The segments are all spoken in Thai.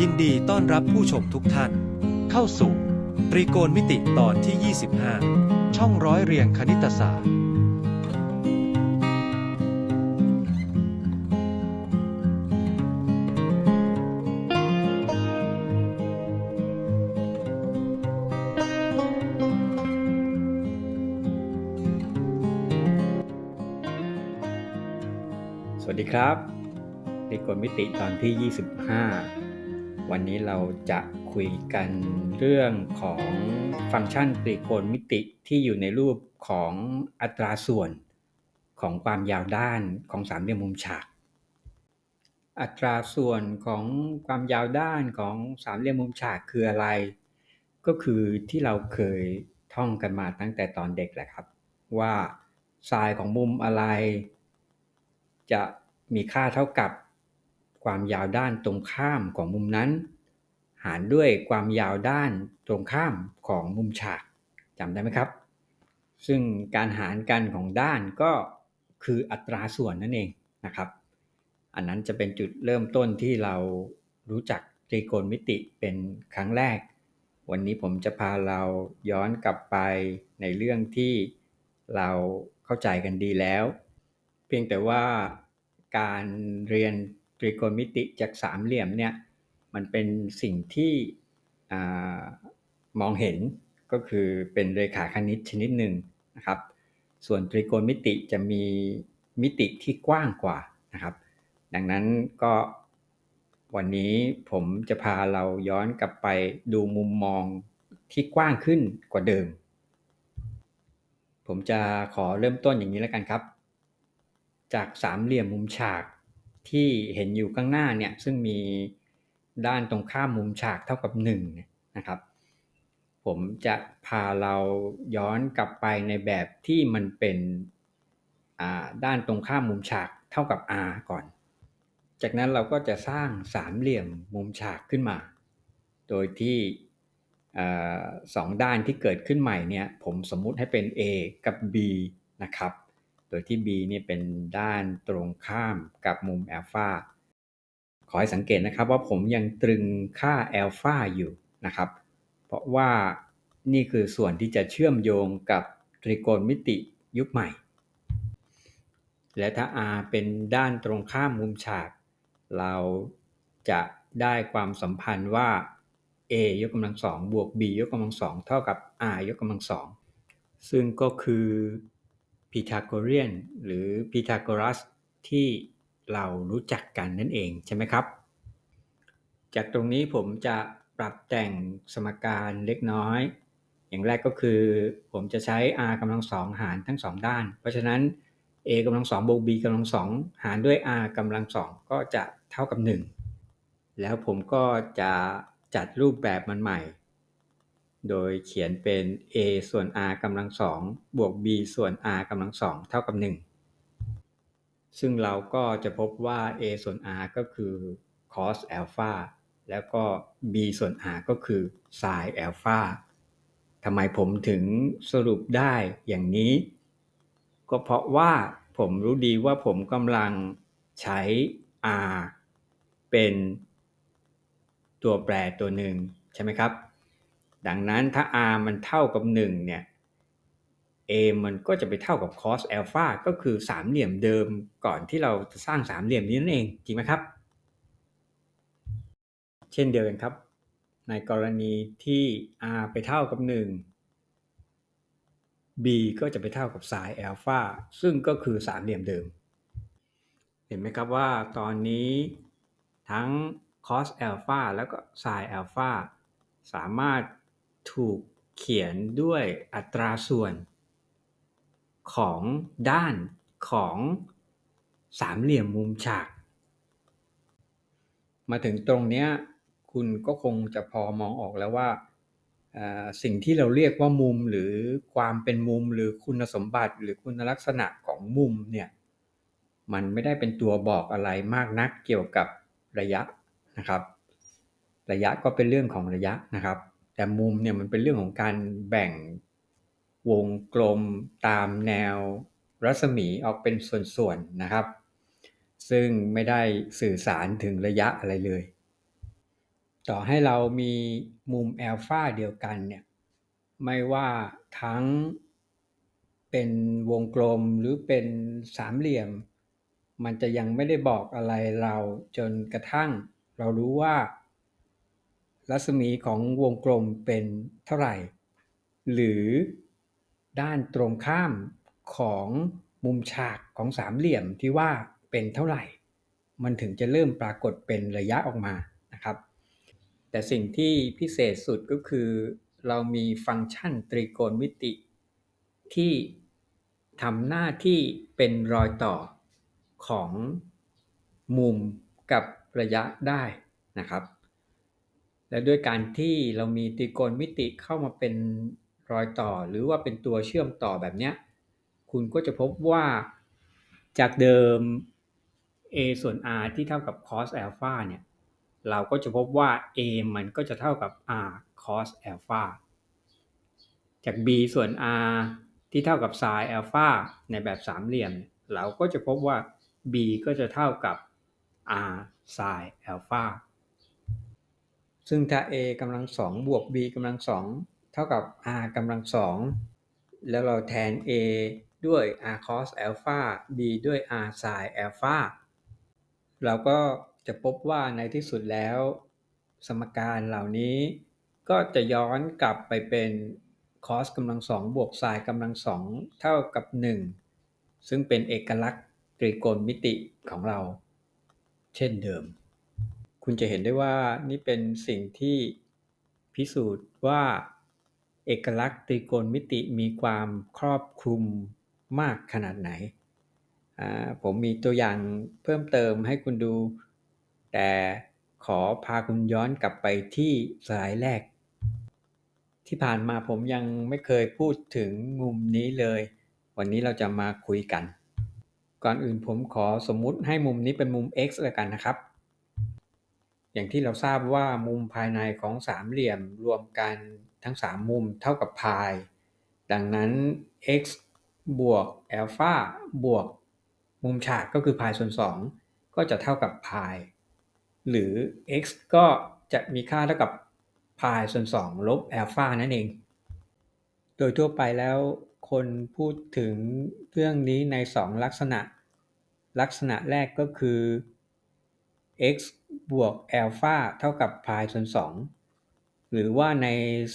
ยินดีต้อนรับผู้ชมทุกท่าน เข้าสู่ ตรีโกณมิติตอนที่ 25 ช่องร้อยเรียงคณิตศาสตร์ สวัสดีครับตรีโกณมิติตอนที่ 25 วันนี้เราจะคุยกันเรื่องของฟังก์ชันตรีโกณมิติที่อยู่ในรูปของอัตราส่วนของความยาวด้านของสามเหลี่ยมมุมฉาก อัตราส่วนของความยาวด้านของสามเหลี่ยมมุมฉากคืออะไร ก็คือที่เราเคยท่องกันมาตั้งแต่ตอนเด็กแหละครับ ว่าไซน์ของมุมอะไร จะมีค่าเท่ากับ ความยาวด้านตรงข้ามของมุมนั้น หารด้วยความยาวด้านตรงข้ามของมุมฉากจำได้ไหมครับ ซึ่งการหารกันของด้านก็คืออัตราส่วนนั่นเองนะครับ อันนั้นจะเป็นจุดเริ่มต้นที่เรารู้จักตรีโกณมิติเป็นครั้งแรก วันนี้ผมจะพาเราย้อนกลับไปในเรื่องที่เราเข้าใจกันดีแล้ว เพียงแต่ว่าการเรียน ตรีโกณมิติจากสามเหลี่ยมเนี่ยมันเป็นสิ่งที่อมองเห็นก็คือเป็นเรขาคณิตชนิดหนึ่งนะครับ ส่วนตรีโกณมิติจะมีมิติที่กว้างกว่านะครับ ดังนั้นก็วันนี้ผมจะพาเราย้อนกลับไปดูมุมมองที่กว้างขึ้นกว่าเดิม ผมจะขอเริ่มต้นอย่างนี้แล้วกันครับ จากสามเหลี่ยมมุมฉาก ที่เห็นอยู่ข้างหน้าเนี่ยซึ่งมีด้านตรงข้ามมุมฉากเท่ากับ1นะครับ ผมจะพาเราย้อนกลับไปในแบบที่มันเป็นด้านตรงข้ามมุมฉากเท่ากับ r ก่อน จากนั้นเราก็จะสร้างสามเหลี่ยมมุมฉากขึ้นมา โดยที่สองด้านที่เกิดขึ้นใหม่เนี่ยผมสมมุติให้เป็น A กับ B นะครับ โดยที่ B เนี่ยเป็นด้านตรงข้ามกับมุมอัลฟาขอให้สังเกตนะครับว่าผมยังตรึงค่าอัลฟาอยู่นะครับ เพราะว่านี่คือส่วนที่จะเชื่อมโยงกับตรีโกณมิติยุคใหม่ และถ้า r เป็นด้านตรงข้ามมุมฉาก เราจะได้ความสัมพันธ์ว่า a ยกกำลังสองบวก b ยกกำลังสองเท่ากับ r ยกกำลังสองซึ่งก็คือ พีทาโกเรียนหรือพีทาโกรัสที่เรารู้จักกันนั่นเองใช่ไหมครับ จากตรงนี้ผมจะปรับแต่งสมการเล็กน้อย อย่างแรกก็คือ ผมจะใช้ r กำลังสองหารทั้งสองด้าน เพราะฉะนั้น a กำลังสองบวก b กำลังสองหารด้วย r กำลังสองก็จะเท่ากับ 1 แล้วผมก็จะจัดรูปแบบมันใหม่ โดยเขียนเป็น a ส่วน r กำลังสองบวก b ส่วน r กำลังสองเท่ากับ 1 ซึ่งเราก็จะพบว่า a ส่วน r ก็คือ cos alpha แล้วก็ b ส่วน r ก็คือ sin alpha ทำไมผมถึงสรุปได้อย่างนี้ ก็เพราะว่าผมรู้ดีว่าผมกำลังใช้ r เป็นตัวแปรตัวหนึ่งใช่ไหมครับ ดังนั้นถ้า r มันเท่ากับ 1 เนี่ย a มันก็จะไปเท่ากับ cos a l p h ก็คือสามเหลี่ยมเดิมก่อนที่เราจะสร้างสามเหลี่ยมนี้นั่นเอง จริงไหมครับ เช่นเดียวกันครับ ในกรณีที่ r ไปเท่ากับ 1 b ก็จะไปเท่ากับ sin alpha ซึ่งก็คือสามเหลี่ยมเดิม เห็นไหมครับว่าตอนนี้ทั้ง cos alpha แล้วก็ sin alpha สามารถ ถูกเขียนด้วยอัตราส่วนของด้านของสามเหลี่ยมมุมฉาก มาถึงตรงนี้คุณก็คงจะพอมองออกแล้วว่าสิ่งที่เราเรียกว่ามุมหรือความเป็นมุมหรือคุณสมบัติหรือคุณลักษณะของมุมเนี่ยมันไม่ได้เป็นตัวบอกอะไรมากนักเกี่ยวกับระยะนะครับ ระยะก็เป็นเรื่องของระยะนะครับ แต่มุมเนี่ยมันเป็นเรื่องของการแบ่งวงกลมตามแนวรัศมีออกเป็นส่วนๆนะครับ ซึ่งไม่ได้สื่อสารถึงระยะอะไรเลย ต่อให้เรามีมุมแอลฟาเดียวกันเนี่ยไม่ว่าทั้งเป็นวงกลมหรือเป็นสามเหลี่ยม มันจะยังไม่ได้บอกอะไรเราจนกระทั่ง เรารู้ว่า รัศมีของวงกลมเป็นเท่าไหร่ หรือด้านตรงข้ามของมุมฉากของสามเหลี่ยมที่ว่าเป็นเท่าไหร่ มันถึงจะเริ่มปรากฏเป็นระยะออกมานะครับ แต่สิ่งที่พิเศษสุดก็คือ เรามีฟังก์ชันตรีโกณมิติ ที่ทำหน้าที่เป็นรอยต่อของมุมกับระยะได้นะครับ และด้วยการที่เรามีตรีโกณมิติเข้ามาเป็นรอยต่อหรือว่าเป็นตัวเชื่อมต่อแบบนี้คุณก็จะพบว่าจากเดิม a ส่วน r ที่เท่ากับ cos alpha เนี่ยเราก็จะพบว่า a มันก็จะเท่ากับ r cos alpha จาก b ส่วน r ที่เท่ากับ sin alpha ในแบบสามเหลี่ยม เราก็จะพบว่า b ก็จะเท่ากับ r sin alpha ซึ่งถ้า a กำลังสองบวก b กำลังสองเท่ากับ r กำลังสองแล้วเราแทน a ด้วย r cos alpha b ด้วย r sin alpha เราก็จะพบว่าในที่สุดแล้ว สมการเหล่านี้ก็จะย้อนกลับไปเป็น cos กำลังสองบวก sin กำลังสองเท่ากับ 1 ซึ่งเป็นเอกลักษณ์ตรีโกณมิติของเรา เช่นเดิม คุณจะเห็นได้ว่านี่เป็นสิ่งที่พิสูจน์ว่า เอกลักษณ์ตรีโกณมิติมีความครอบคลุมมากขนาดไหน ผมมีตัวอย่างเพิ่มเติมให้คุณดู แต่ขอพาคุณย้อนกลับไปที่สไลด์แรก ที่ผ่านมาผมยังไม่เคยพูดถึงมุมนี้เลย วันนี้เราจะมาคุยกัน ก่อนอื่นผมขอสมมุติให้มุมนี้เป็นมุม x แล้วกันนะครับ อย่างที่เราทราบว่ามุมภายในของสามเหลี่ยมรวมกันทั้ง 3 มุมเท่ากับพายดังนั้น x บวกอัลฟาบวกมุมฉากก็คือพายส่วน 2 ก็จะเท่ากับพายหรือ x ก็จะมีค่าเท่ากับพายส่วน 2 ลบอัลฟานั่นเอง โดยทั่วไปแล้วคนพูดถึงเรื่องนี้ใน 2 ลักษณะ ลักษณะแรกก็คือ x บวกอัลฟาเท่ากับพายส่วน2 หรือว่าใน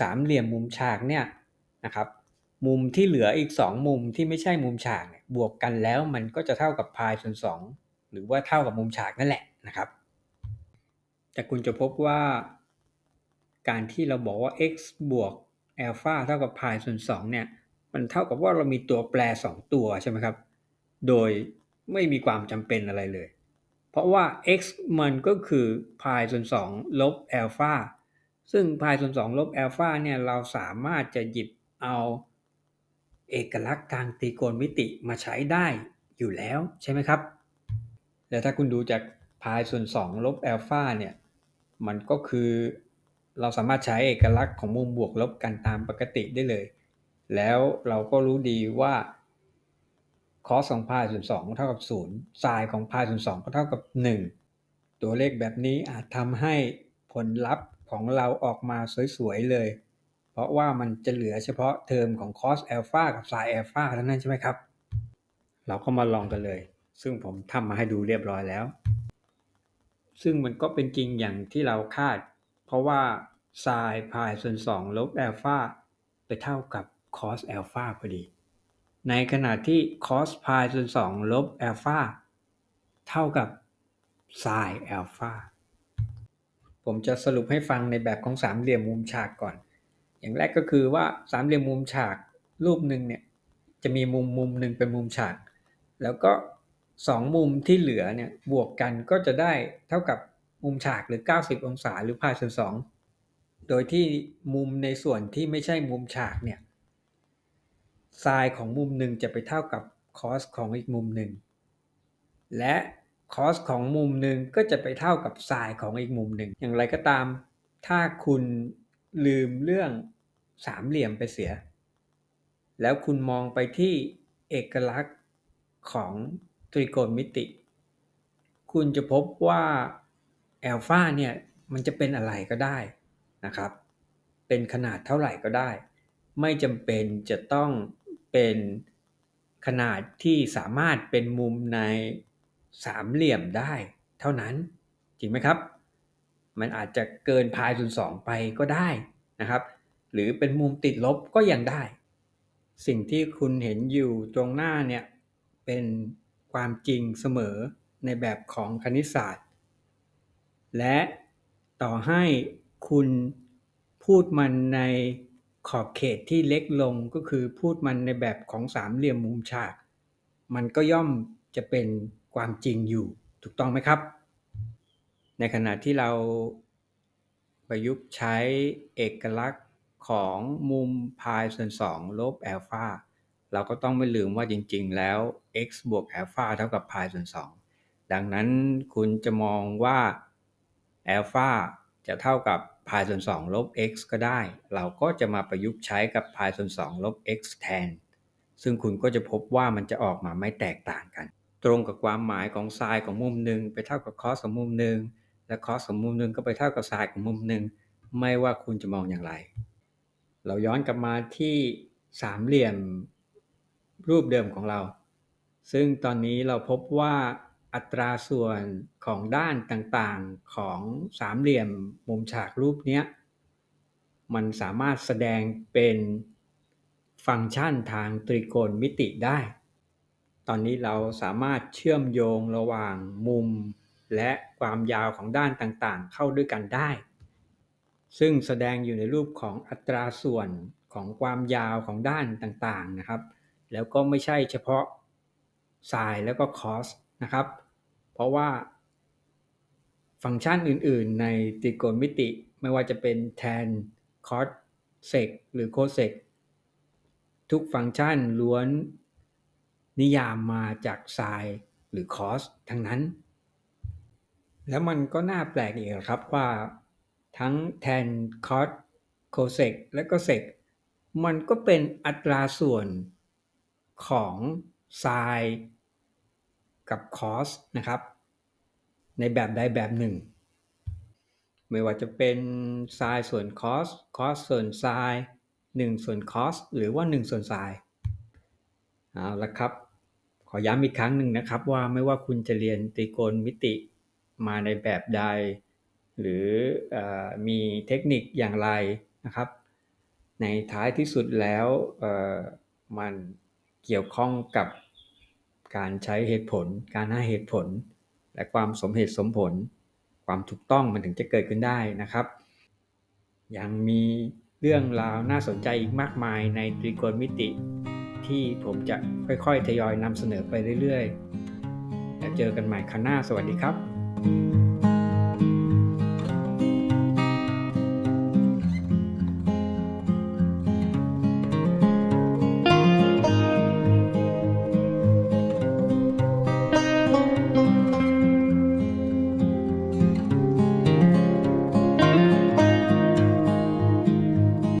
สามเหลี่ยมมุมฉากเนี่ยนะครับมุมที่เหลืออีก 2 มุมที่ไม่ใช่มุมฉากบวกกันแล้วมันก็จะเท่ากับพายส่วน2 หรือว่าเท่ากับมุมฉากนั่นแหละนะครับแต่คุณจะพบว่า การที่เราบอกว่า x บวกอัลฟาเท่ากับพายส่วน2เนี่ยมันเท่ากับว่าเรามีตัวแปร 2 ตัวใช่ไหมครับ โดยไม่มีความจำเป็นอะไรเลย ราะว่า x มันก็คือพายส่วน2ลบอัลฟาซึ่งพายส่วน2ลบอัลฟาเนี่ยเราสามารถจะหยิบเอาเอกลักษณ์ทางตรีโกณมิติมาใช้ได้อยู่แล้วใช่ไหมครับ แล้วถ้าคุณดูจากพายส่วน2ลบอัลฟาเนี่ยมันก็คือเราสามารถใช้เอกลักษณ์ของมุมบวกลบกันตามปกติได้เลย แล้วเราก็รู้ดีว่า cos ของพายส่วน2เท่ากับ0 sin ของพายส่วน2ก็เท่ากับ1ตัวเลขแบบนี้อาจทำให้ผลลัพธ์ของเราออกมาสวยๆเลย เพราะว่ามันจะเหลือเฉพาะเทอมของ cos alpha กับ sin alpha เท่านั้นใช่ไหมครับ เราก็มาลองกันเลย ซึ่งผมทำมาให้ดูเรียบร้อยแล้ว ซึ่งมันก็เป็นจริงอย่างที่เราคาด เพราะว่า sin พายส่วน2ลบ alpha ไปเท่ากับ cos alpha พอดี ในขณะที่ cos พายส่วน 2 ลบ alpha เท่ากับ sin alpha ผมจะสรุปให้ฟังในแบบของสามเหลี่ยมมุมฉากก่อน อย่างแรกก็คือว่าสามเหลี่ยมมุมฉากรูปหนึ่งเนี่ยจะมีมุมมุมหนึ่งเป็นมุมฉาก แล้วก็สองมุมที่เหลือเนี่ยบวกกันก็จะได้เท่ากับมุมฉากหรือ 90 องศาหรือพายส่วนสองโดยที่มุมในส่วนที่ไม่ใช่มุมฉากเนี่ย ไซน์ของมุมหนึ่งจะไปเท่ากับคอสของอีกมุมหนึ่ง และคอสของมุมหนึ่งก็จะไปเท่ากับไซน์ของอีกมุมหนึ่ง อย่างไรก็ตาม ถ้าคุณลืมเรื่องสามเหลี่ยมไปเสีย แล้วคุณมองไปที่เอกลักษณ์ของตรีโกณมิติ คุณจะพบว่าแอลฟาเนี่ยมันจะเป็นอะไรก็ได้นะครับ เป็นขนาดเท่าไหร่ก็ได้ ไม่จำเป็นจะต้อง เป็นขนาดที่สามารถเป็นมุมในสามเหลี่ยมได้เท่านั้น จริงไหมครับ มันอาจจะเกินพายส่วนสองไปก็ได้นะครับ หรือเป็นมุมติดลบก็ยังได้ สิ่งที่คุณเห็นอยู่ตรงหน้าเนี่ยเป็นความจริงเสมอในแบบของคณิตศาสตร์ และต่อให้คุณพูดมันใน ขอบเขตที่เล็กลงก็คือพูดมันในแบบของสามเหลี่ยมมุมฉาก มันก็ย่อมจะเป็นความจริงอยู่ถูกต้องไหมครับ ในขณะที่เราประยุกต์ใช้เอกลักษณ์ของมุมพายส่วน2ลบแอลฟาเราก็ต้องไม่ลืมว่าจริง ๆ แล้ว x บวกแอลฟาเท่ากับพายส่วน2ดังนั้นคุณจะมองว่าแอลฟาจะเท่ากับ พายส่วน2ลบ x ก็ได้ เราก็จะมาประยุกต์ใช้กับพายส่วน2ลบ x แทน ซึ่งคุณก็จะพบว่ามันจะออกมาไม่แตกต่างกัน ตรงกับความหมายของไซน์ของมุมหนึ่งไปเท่ากับคอสของมุมหนึ่งและคอสของมุมหนึ่งก็ไปเท่ากับไซน์ของมุมหนึ่งไม่ว่าคุณจะมองอย่างไร เราย้อนกลับมาที่สามเหลี่ยมรูปเดิมของเรา ซึ่งตอนนี้เราพบว่า อัตราส่วนของด้านต่างๆของสามเหลี่ยมมุมฉากรูปนี้มันสามารถแสดงเป็นฟังก์ชันทางตรีโกณมิติได้ ตอนนี้เราสามารถเชื่อมโยงระหว่างมุม และความยาวของด้านต่างๆ เข้าด้วยกันได้ ซึ่งแสดงอยู่ในรูปของอัตราส่วนของความยาวของด้านต่างๆนะครับ แล้วก็ไม่ใช่เฉพาะ sin แล้วก็ cos นะครับ เพราะว่าฟังก์ชันอื่นๆ ในตรีโกณมิติ ไม่ว่าจะเป็น tan cos sec หรือ cosec ทุกฟังก์ชันล้วนนิยามมาจาก sin หรือ cos ทั้งนั้น แล้วมันก็น่าแปลกอีกครับว่าทั้ง tan cos cosec และก็ sec มันก็เป็นอัตราส่วนของ sin กับ cos นะครับ ในแบบใดแบบหนึ่ง ไม่ว่าจะเป็น sin ส่วน cos cos ส่วน sin 1 ส่วน cos หรือว่า 1 ส่วน sin เอาละครับ ขอย้ำอีกครั้งหนึ่งนะครับว่าไม่ว่าคุณจะเรียนตรีโกณมิติมาในแบบใด หรืออมีเทคนิคอย่างไรนะครับ ในท้ายที่สุดแล้วมันเกี่ยวข้องกับ การใช้เหตุผล การให้เหตุผล และความสมเหตุสมผล ความถูกต้องมันถึงจะเกิดขึ้นได้นะครับ ยังมีเรื่องราวน่าสนใจอีกมากมายในตรีโกณมิติ ที่ผมจะค่อยๆ ทยอยนำเสนอไปเรื่อยๆ แล้วเจอกันใหม่ครั้งหน้าสวัสดีครับ